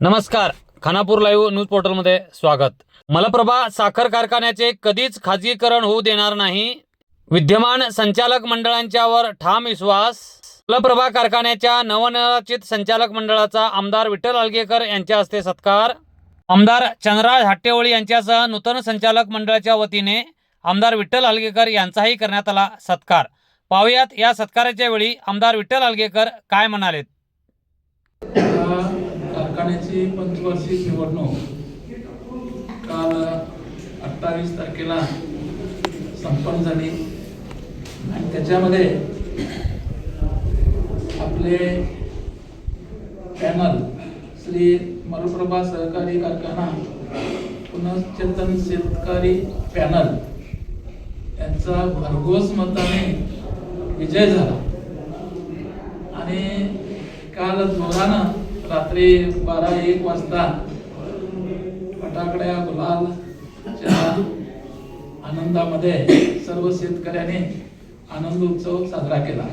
नमस्कार Khanapur live news पोर्टलमध्ये स्वागत. मलप्रभा साखर कारखान्याचे कधीच खाजगीकरण होऊ देणार नाही. विद्यमान संचालक मंडळांच्यावर ठाम विश्वास. मलप्रभा कारखान्याच्या नवनिर्वाचित संचालक मंडळाचा आमदार विठ्ठल आलगेकर यांच्या हस्ते सत्कार. आमदार चंद्रराज हट्टेवळी यांच्यासह नूतन संचालक मंडळाच्या वतीने आमदार विठ्ठल आलगेकर यांचाही करण्यात आला सत्कार. पाहुयात या सत्काराच्या वेळी आमदार विठ्ठल आलगेकर काय म्हणालेत. या पंचवार्षिक निवडणूक. काल अठ्ठावीस तारखेला संपन्न झाली. आणि त्याच्यामध्ये आपले पॅनल श्री मरुप्रभा सहकारी कारखाना पुनश्चेतन शेतकरी पॅनल यांचा भरघोस मताने विजय झाला. आणि काल जोरानं रात्री बारा एक वाजता फटाकड्या गुलालच्या आनंदामध्ये सर्व शेतकऱ्यांनी आनंद उत्सव साजरा केला.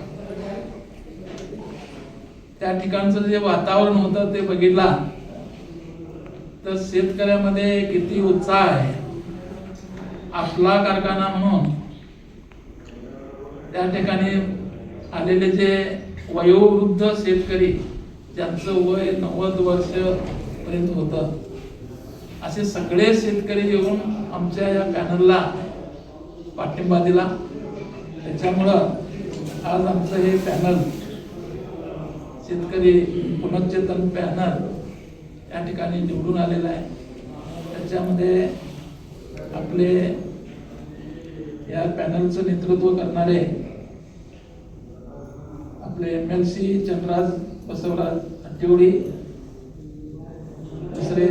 त्या ठिकाणचं जे वातावरण होतं ते बघितला तर शेतकऱ्यामध्ये किती उत्साह आहे. आपला कारखाना म्हणून त्या ठिकाणी आलेले जे वयोवृद्ध शेतकरी ज्यांचं वय नव्वद वर्ष पर्यंत होतं. असे सगळे शेतकरी येऊन आमच्या या पॅनलला पाठिंबा दिला. त्याच्यामुळं आज आमचं हे पॅनल शेतकरी पुनश्चेतन पॅनल या ठिकाणी निवडून आलेलं आहे. त्याच्यामध्ये आपले या पॅनलचं नेतृत्व करणारे आपले एम एल सी चंद्राज बसवला. हट्टीवडी दुसरे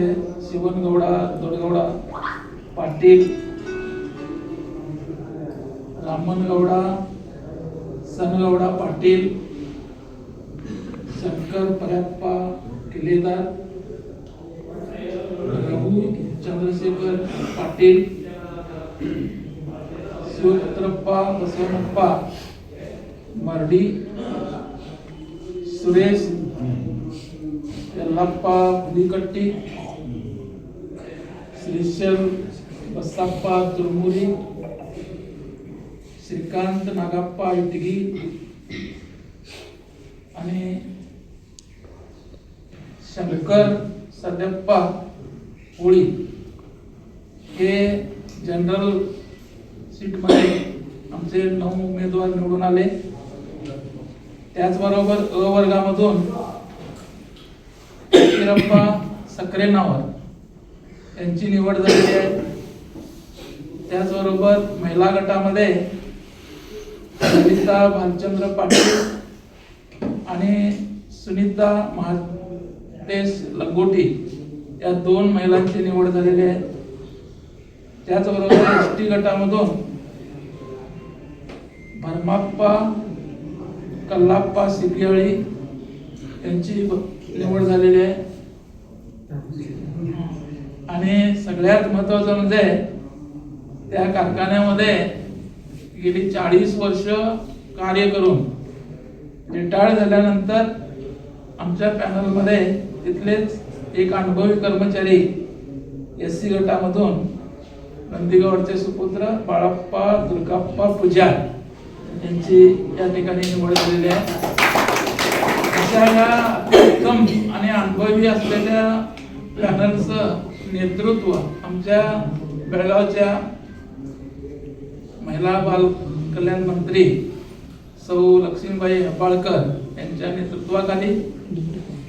शिवनगौडा दोडगौडा पाटील रामनगौडा सनगौडा पाटील शंकर परप्पा किल्लेदार रघु चंद्रशेखर पाटील शिवत्रप्पा बसवनप्पा मर्डी सुरेश यल्लाप्पा पुलिकट्टी श्रीशल बसाप्पा तुरमुरी श्रीकांत नागाप्पा इटगी आणि शंकर सद्यप्पा होळी हे जनरल सीटमध्ये आमचे नऊ उमेदवार निवडून आले. त्याचबरोबर अ वर्गामधून फकीरप्पा सक्रेनावर यांची निवड झालेली आहे. त्याचबरोबर महिला गटामध्ये सविता भालचंद्र पाटील आणि सुनीता महाटेश लंगोटी या दोन महिलांची निवड झालेली आहे. त्याचबरोबर एस टी गटामधून भरमाप्पा कल्लाप्पा सिपियाळी यांची निवड झालेली आहे. आणि सगळ्यात महत्वाचं म्हणजे त्या कारखान्यामध्ये गेली चाळीस वर्ष कार्य करून रिटायर झाल्यानंतर आमच्या पॅनलमध्ये तिथलेच एक अनुभवी कर्मचारी एस सी गटामधून नंदीगडचे सुपुत्र बाळाप्पा दुर्गाप्पा पूजा यांची या ठिकाणी निवड झालेली आहे. अशा या उत्तम आणि अनुभवी असलेल्या पॅनलचं नेतृत्व आमच्या बेळगावच्या महिला बाल कल्याण मंत्री सौ लक्ष्मीबाई हपाळकर यांच्या नेतृत्वाखाली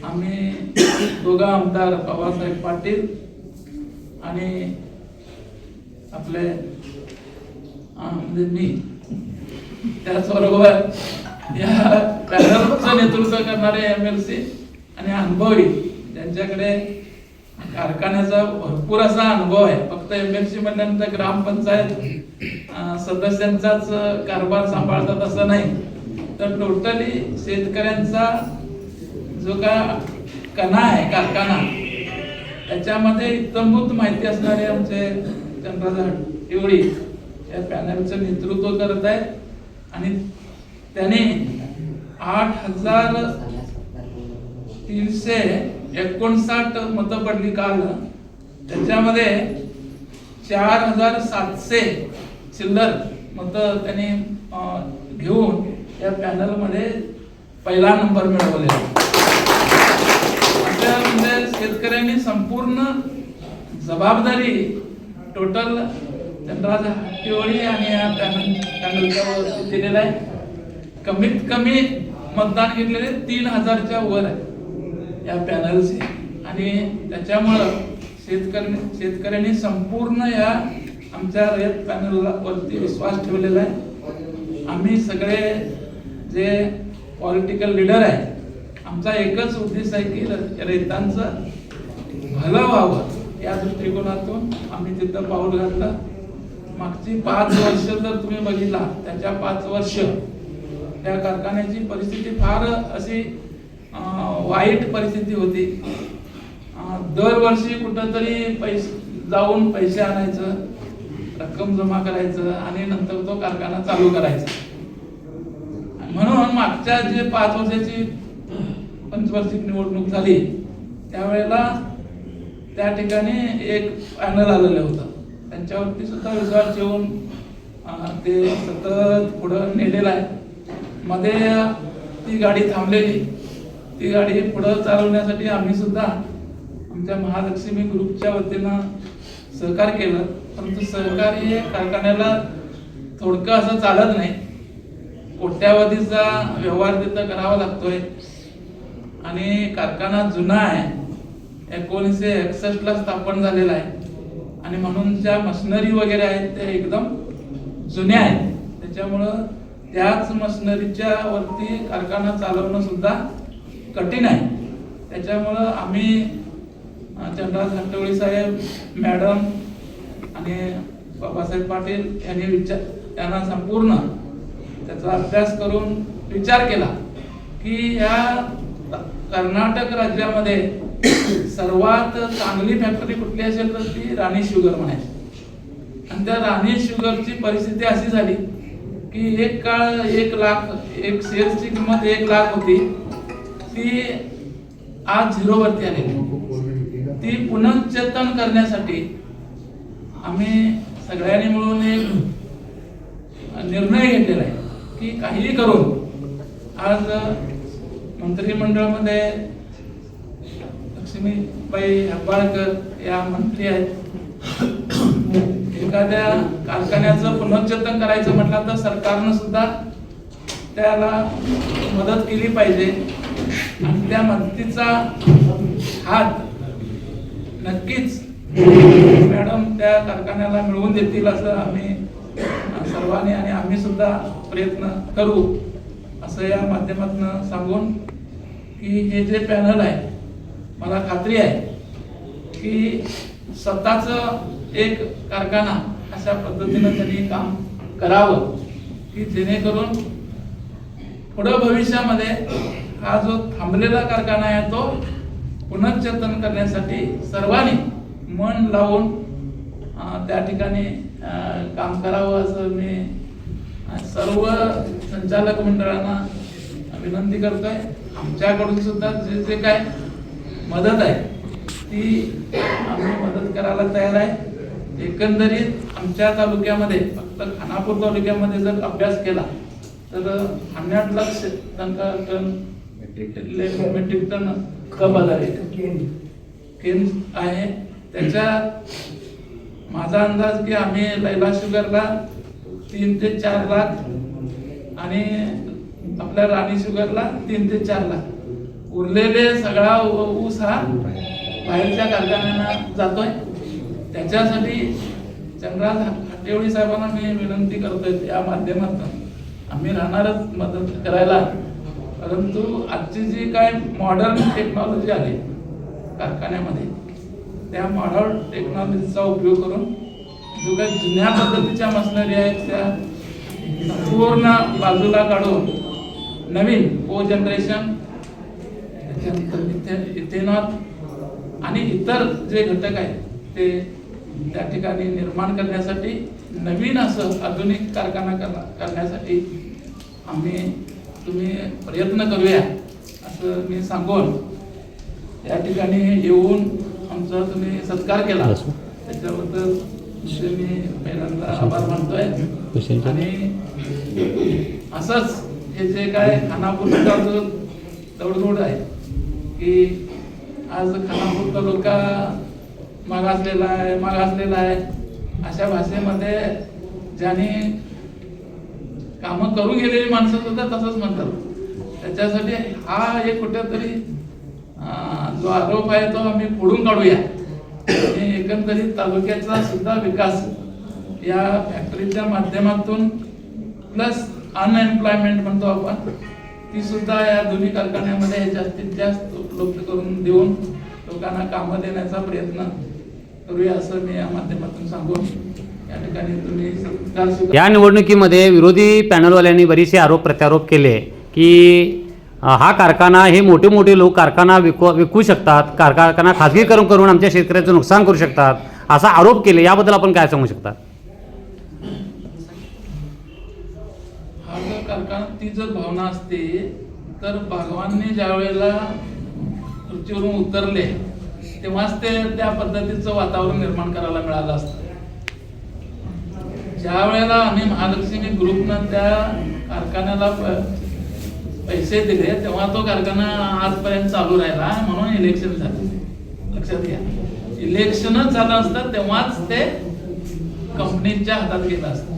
आम्ही दोघा आमदार बाबासाहेब पाटील आणि आपले म्हणजे मी त्याचबरोबर या पॅनलचं नेतृत्व करणारे एम एल सी आणि अनुभवी त्यांच्याकडे कारखान्याचा भरपूर असा अनुभव आहे. फक्त एम एल सी म्हणल्यानंतर ग्रामपंचायत सदस्यांचाच कारभार सांभाळतात असं नाही. तर टोटली शेतकऱ्यांचा जो का कणा आहे कारखाना त्याच्यामध्ये इत्तमभूत माहिती असणारे आमचे चंद्रधर एवढी या पॅनलचं नेतृत्व करत आहेत. आणि त्याने आठ हजार तीनशे एकोणसाठ मतं पडली काल त्याच्यामध्ये चार हजार सातशे चिल्लर मतं त्यांनी घेऊन या पॅनलमध्ये पहिला नंबर मिळवलेला. म्हणजे शेतकऱ्यांनी संपूर्ण जबाबदारी टोटल चंद्रराज हट्टीवळी आणि या पॅनल वरती दिलेला आहे. कमीत कमी मतदान घेतलेले तीन हजारच्या वर आहे या पॅनलचे आणि त्याच्यामुळं शेतकरी शेतकऱ्यांनी संपूर्ण या आमच्या रयत पॅनलला वरती विश्वास ठेवलेला आहे. आम्ही सगळे जे पॉलिटिकल लीडर आहे आमचा एकच उद्देश आहे की र- रयतांचं भलं व्हावं. या दृष्टिकोनातून आम्ही तिथं पाऊल घातलं. मागची पाच वर्ष जर तुम्ही बघितला त्याच्या पाच वर्ष त्या कारखान्याची परिस्थिती फार अशी वाईट परिस्थिती होती. दरवर्षी कुठंतरी पैसे जाऊन पैसे आणायचं रक्कम जमा करायचं आणि नंतर तो कारखाना चालू करायचा. म्हणून मागच्या जे पाच वर्षाची पंचवार्षिक निवडणूक झाली त्यावेळेला त्या ठिकाणी एक पॅनल आलेलं होतं. त्यांच्यावरती सुद्धा विश्वास ठेवून ते सतत पुढं नेलेलं आहे. मध्ये ती गाडी थांबलेली. ती गाडी पुढं चालवण्यासाठी आम्ही सुद्धा आमच्या महालक्ष्मी ग्रुपच्या वतीनं सहकार्य केलं. परंतु सहकार्य हे कारखान्याला थोडकं असं चालत नाही. कोट्यावधीचा व्यवहार तिथं करावा लागतोय. आणि कारखाना जुना आहे. एकोणीसशे एकसष्टला स्थापन झालेला आहे. आणि म्हणून ज्या मशनरी वगैरे आहेत ते एकदम जुन्या आहेत. त्याच्यामुळं त्याच मशनरीच्या वरती कारखाना चालवणं सुद्धा कठीण आहे. त्याच्यामुळं आम्ही अं, चंद्रराज हट्टवळी साहेब मॅडम आणि बाबासाहेब पाटील यांनी विचार त्यांना संपूर्ण त्याचा अभ्यास करून विचार केला की या कर्नाटक राज्यामध्ये सर्वात चांगली फॅक्टरी कुठली असेल तर ती राणी शुगर म्हणायची. आणि त्या राणी शुगरची परिस्थिती अशी झाली की एक काळ एक लाख एक शेअरची किंमत एक लाख होती. ती आज झिरोवरती आलेली. ती पुनश्चेतन करण्यासाठी आम्ही सगळ्यांनी मिळून एक निर्णय घेतलेला आहे की काहीही करून आज मंत्रिमंडळामध्ये लक्ष्मीबाई हेब्बाळकर या मंत्री आहेत. एखाद्या कारखान्याचं पुनश्चेतन करायचं म्हटलं तर सरकारनं सुद्धा त्याला मदत केली पाहिजे. आणि त्या मदतीचा हात नक्कीच मॅडम त्या कारखान्याला मिळवून देतील असं आम्ही सर्वांनी आणि आम्ही सुद्धा प्रयत्न करू असं या माध्यमातून सांगून की हे जे पॅनल आहे मला खात्री आहे की स्वतःच एक कारखाना अशा पद्धतीनं त्यांनी काम करावं की जेणेकरून पुढं भविष्यामध्ये हा जो थांबलेला कारखाना आहे तो पुनर्चेतन करण्यासाठी सर्वांनी मन लावून त्या ठिकाणी काम करावं असं मी सर्व संचालक मंडळांना विनंती करतोय. आमच्याकडून सुद्धा जे जे काय मदत आहे. ती आम्ही मदत करायला तयार आहे. एकंदरीत आमच्या तालुक्यामध्ये फक्त खानापूर तालुक्यामध्ये जर अभ्यास केला तर hundred lakh tonne tonne. Metric tonne कपात आहे केन आहे. त्याच्यात माझा अंदाज की आम्ही लैला शुगरला तीन ते चार लाख आणि आपल्या राणी शुगरला तीन ते चार लाख. उरलेले सगळा ऊस हा बाहेरच्या कारखान्यांना जातोय. त्याच्यासाठी चंद्रराज हट्टेवळी साहेबांना मी विनंती करतोय या माध्यमातून. आम्ही राहणारच मदत करायला. परंतु आजची जी काय मॉडर्न टेक्नॉलॉजी आली कारखान्यामध्ये त्या मॉडर्न टेक्नॉलॉजीचा उपयोग करून जो काही जुन्या पद्धतीच्या मशिनरी आहेत त्या संपूर्ण बाजूला काढून नवीन को जनरेशन इथेनॉल आणि इतर जे घटक आहेत ते त्या ठिकाणी निर्माण करण्यासाठी नवीन असं आधुनिक कारखाना करा- करण्यासाठी आम्ही तुम्ही प्रयत्न करूया असं मी सांगून या ठिकाणी येऊन आमचा तुम्ही सत्कार केला. त्याच्याबद्दल मी पहिल्यांदा आभार मानतोय. आणि असंच हे जे काय खानापूरचा जो दौडदौड आहे की आज खानापूर तालुका मागासलेला आहे मागासलेला आहे. अशा भाषेमध्ये ज्यांनी कामं करून गेलेली माणसं सुद्धा तसंच म्हणतात. त्याच्यासाठी हा एक कुठेतरी जो आरोप आहे तो आम्ही फोडून काढूया. आणि एकंदरीत तालुक्याचा सुद्धा विकास या फॅक्टरीच्या माध्यमातून प्लस अनएम्प्लॉयमेंट म्हणतो आपण ती सुद्धा या दोन्ही कारखान्यामध्ये जास्तीत जास्त उपलब्ध करून देऊन लोकांना कामं देण्याचा प्रयत्न करूया असं मी या माध्यमातून सांगून या ठिकाणी तुम्ही या निवडणुकीमध्ये विरोधी पॅनलवाल्यांनी बरेचसे आरोप प्रत्यारोप केले की हा कारखाना हे मोठे मोठे लोक कारखाना विकू विकू शकतात कार कारखाना खाजगीकरण करून आमच्या शेतकऱ्याचं नुकसान करू शकतात असा आरोप केले याबद्दल आपण काय सांगू शकता? हा जर कारखाना ती जर भावना असते तर भगवानने ज्या वेळेला पृथ्वीवरून उतरले तेव्हाच ते त्या पद्धतीचं वातावरण निर्माण करायला मिळालं असतं. ज्या वेळेला आम्ही महालक्ष्मी ग्रुपनं त्या कारखान्याला पैसे दिले तेव्हा तो कारखाना आजपर्यंत चालू राहिला म्हणून इलेक्शन झालं. लक्षात घ्या. इलेक्शनच झालं असतं तेव्हाच ते कंपनीच्या हातात गेलं असतं.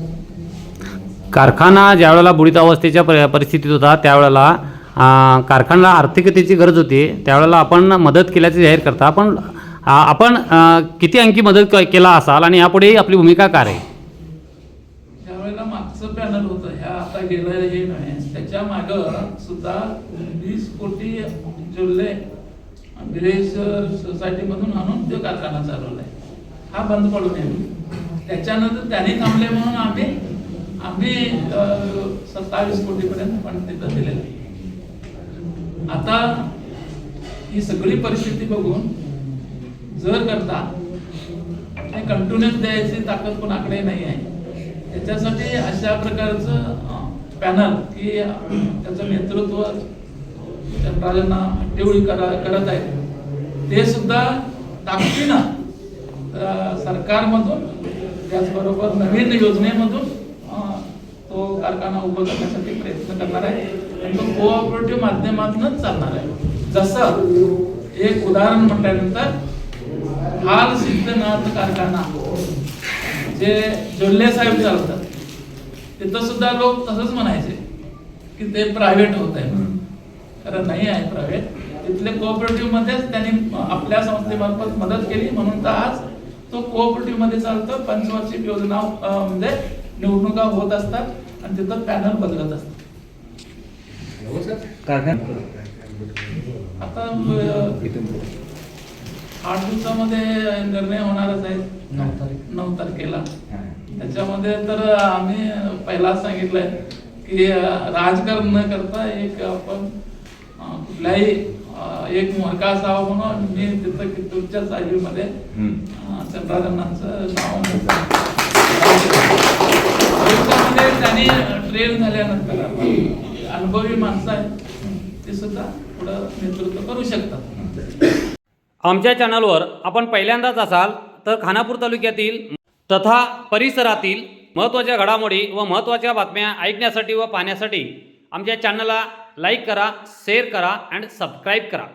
कारखाना ज्यावेळेला बुडीत अवस्थेच्या परिस्थितीत होता त्यावेळेला कारखान्याला आर्थिकतेची गरज होती त्यावेळेला आपण मदत केल्याचे जाहीर करता. पण आपण किती अंकी मदत केला असाल आणि यापुढेही आपली भूमिका काय आहे? ज्यावेळेला मागचं पॅनल होतं ह्या आता गेलं हे नाही. त्याच्या माग सुद्धा वीस कोटी जुल्ले बिरेश सोसायटीमधून आणून तो कारखाना चालवलाय. हा बंद पडून आहे त्याच्यानंतर त्यांनी थांबले म्हणून आम्ही आम्ही सत्तावीस कोटीपर्यंत पण तिथं दिलेलं आहे. आता ही सगळी परिस्थिती बघून जर करता कंटिन्युअस द्यायची ताकद कोणाकडे नाही आहे. त्याच्यासाठी अशा प्रकारचं पॅनल की त्याचं नेतृत्व चंद्राजना हट्टीवळी करा करत आहे. ते सुद्धा ताकदीनं सरकारमधून त्याचबरोबर नवीन योजनेमधून तो कारखाना उभं करण्यासाठी प्रयत्न करणार आहे. आणि तो कोऑपरेटिव्ह माध्यमातूनच चालणार आहे. जसं एक उदाहरण म्हटल्यानंतर हाल सिद्धनाथ कारखाना जे जोल्ले साहेब चालवतात तिथं सुद्धा लोक तसंच म्हणायचे की ते प्रायव्हेट होत आहे. म्हणून खरं नाही आहे प्रायव्हेट तिथले कोऑपरेटिव्ह मध्येच त्यांनी आपल्या संस्थेमार्फत मदत केली. म्हणून तर आज तो कोऑपरेटिव्हमध्ये चालतं. पंचवार्षिक योजना म्हणजे निवडणुका होत असतात आणि तिथं पॅनल बदलत असतात. आता आठ दिवसामध्ये निर्णय होणारच आहे. नऊ तारखेला. त्याच्यामध्ये तर आम्ही पहिला सांगितलंय की राजकारण न करता एक आपण कुठल्याही एक मोहका असावा म्हणून मी तिथं कित्तूरच्या साहेबीमध्ये चंद्राजनांचं नाव त्यांनी ट्रेन झाल्यानंतर अनुभवी माणसं आहेत ते सुद्धा पुढं नेतृत्व करू शकतात. आमच्या चॅनलवर आपण पहिल्यांदाच असाल तर खानापूर तालुक्यातील तथा परिसरातील महत्त्वाच्या घडामोडी व महत्त्वाच्या बातम्या ऐकण्यासाठी व पाहण्यासाठी आमच्या चॅनलला लाईक करा शेअर करा अँड सबस्क्राईब करा.